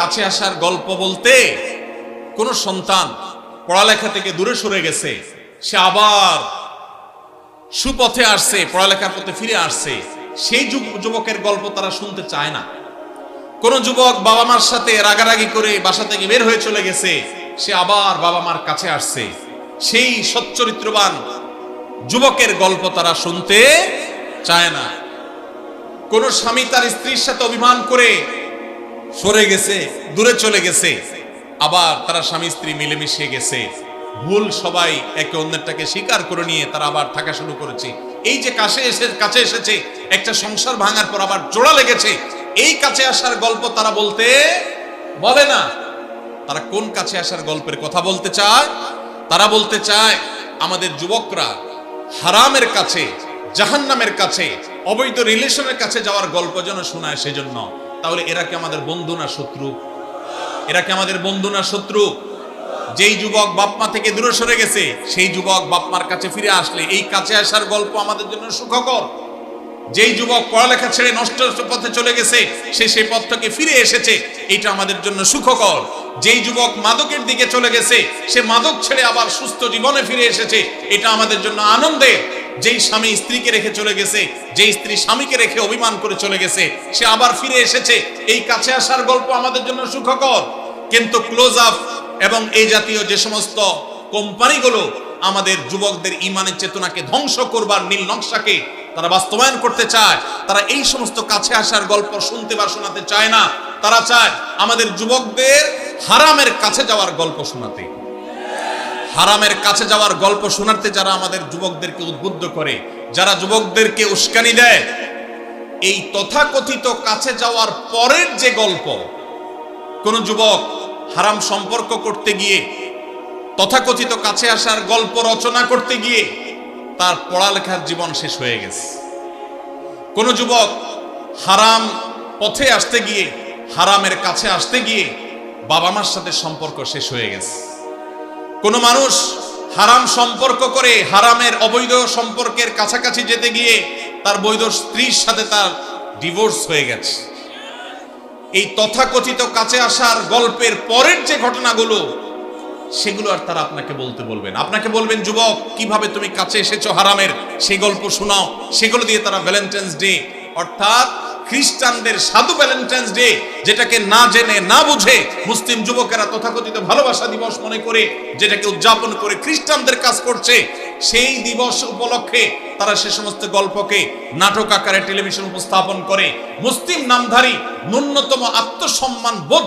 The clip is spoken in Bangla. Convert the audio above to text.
কাছে আসার গল্প বলতে কোন সন্তান পড়ালেখা থেকে দূরে সরে গেছে, সে আবার সুপথে আসছে, পড়ালেখার পথে ফিরে আসছে। সেই যুবকের গল্প তারা শুনতে চায় না। কোন যুবক বাবা মার সাথে রাগারাগি করে বাসা থেকে বের হয়ে চলে গেছে, সে আবার বাবা মার কাছে আসছে। সেই সচ্চরিত্রবান যুবকের গল্প তারা শুনতে চায় না। কোন স্বামী তার স্ত্রীর সাথে অভিমান করে সরে গেছে, দূরে চলে গেছে। আবার তারা স্বামী স্ত্রী মিলেমিশে গেছে। ভুল সবাই একে অন্যটাকে স্বীকার করে নিয়ে তারা আবার থাকা শুরু করেছে। এই যে কাছে এসে, কাছে এসেছে, একটা সংসার ভাঙার পর আবার জোড়া লেগেছে। এই কাছে আসার গল্প তারা বলতে বলে না। তারা কোন কাছে আসার গল্পের কথা বলতে চায়? তারা বলতে চায়, আমাদের যুবকরা হারামের কাছে, জাহান্নামের কাছে, অবৈধ রিলেশনের কাছে যাওয়ার গল্প যেন শোনায় সেজন্য। তাহলে এরা কি আমাদের বন্ধু না শত্রু? এরা কি আমাদের বন্ধু না শত্রু? যেই যুবক বাপমা থেকে দূরে সরে গেছে, সেই যুবক বাপমার কাছে ফিরে আসলে এই কাছে আসার গল্প আমাদের জন্য সুখকর। যেই যুবক পড়ালেখা ছেড়ে নষ্ট পথে চলে গেছে, সে সেই পথ থেকে ফিরে এসেছে এটা আমাদের জন্য সুখকর। যেই যুবক মাদকের দিকে চলে গেছে, সে মাদক ছেড়ে আবার সুস্থ জীবনে ফিরে এসেছে, এটা আমাদের জন্য আনন্দের। যেই স্বামী স্ত্রীকে রেখে চলে গেছে, যেই স্ত্রী স্বামীকে রেখে অভিমান করে চলে গেছে, সে আবার ফিরে এসেছে। এই কাছে আসার গল্প আমাদের জন্য সুখকর। কিন্তু ক্লোজ আপ এবং এই জাতীয় যে সমস্ত কোম্পানিগুলো আমাদের যুবকদের ইমানের চেতনাকে ধ্বংস করবার নীল নকশাকে তারা বাস্তবায়ন করতে চায়, তারা এই সমস্ত কাছে আসার গল্প শুনতে বা শোনাতে চায় না। তারা চায় আমাদের যুবকদের হারামের কাছে যাওয়ার গল্প শোনাতে। হারামের কাছে যাওয়ার গল্প শোনাতে যারা আমাদের যুবকদেরকে উদ্বুদ্ধ করে, যারা যুবকদেরকে উস্কানি দেয়, এই তথাকথিত কাছে যাওয়ার পরের যে গল্প, কোন যুবক হারাম সম্পর্ক করতে গিয়ে, তথাকথিত কাছে আসার গল্প রচনা করতে গিয়ে, তার পড়ালেখার জীবন শেষ হয়ে গেছে। কোন যুবক হারাম পথে আসতে গিয়ে, হারামের কাছে আসতে গিয়ে, বাবা মার সাথে সম্পর্ক শেষ হয়ে গেছে। কোন মানুষ হারাম সম্পর্ক করে হারামের অবৈধ সম্পর্কের কাছাকাছি যেতে গিয়ে তার বৈধ স্ত্রীর সাথে তার ডিভোর্স হয়ে গেছে। এই তথাকথিত কাছে আসার গল্পের পরের যে ঘটনাগুলো, সেগুলো আর তারা আপনাকে বলতে বলবেন আপনাকে বলবেন, যুবক, কীভাবে তুমি কাছে এসেছ হারামের? সেই গল্প শোনাও। সেগুলো দিয়ে তারা ভ্যালেন্টাইন্স ডে অর্থাৎ খ্রিস্টানদের সাধু ভ্যালেন্টাইন্স ডে, যেটাকে না জেনে, না বুঝে মুসলিম যুবকেরা তথাকথিত ভালোবাসা দিবস মনে করে, যেটাকে উদযাপন করে খ্রিস্টানদের কাজ করছে, সেই দিবস উপলক্ষে তারা সে সমস্ত গল্পকে নাটক আকারে টেলিভিশন উপস্থাপন করে। মুসলিম নামধারী ন্যূনতম আত্মসম্মান বোধ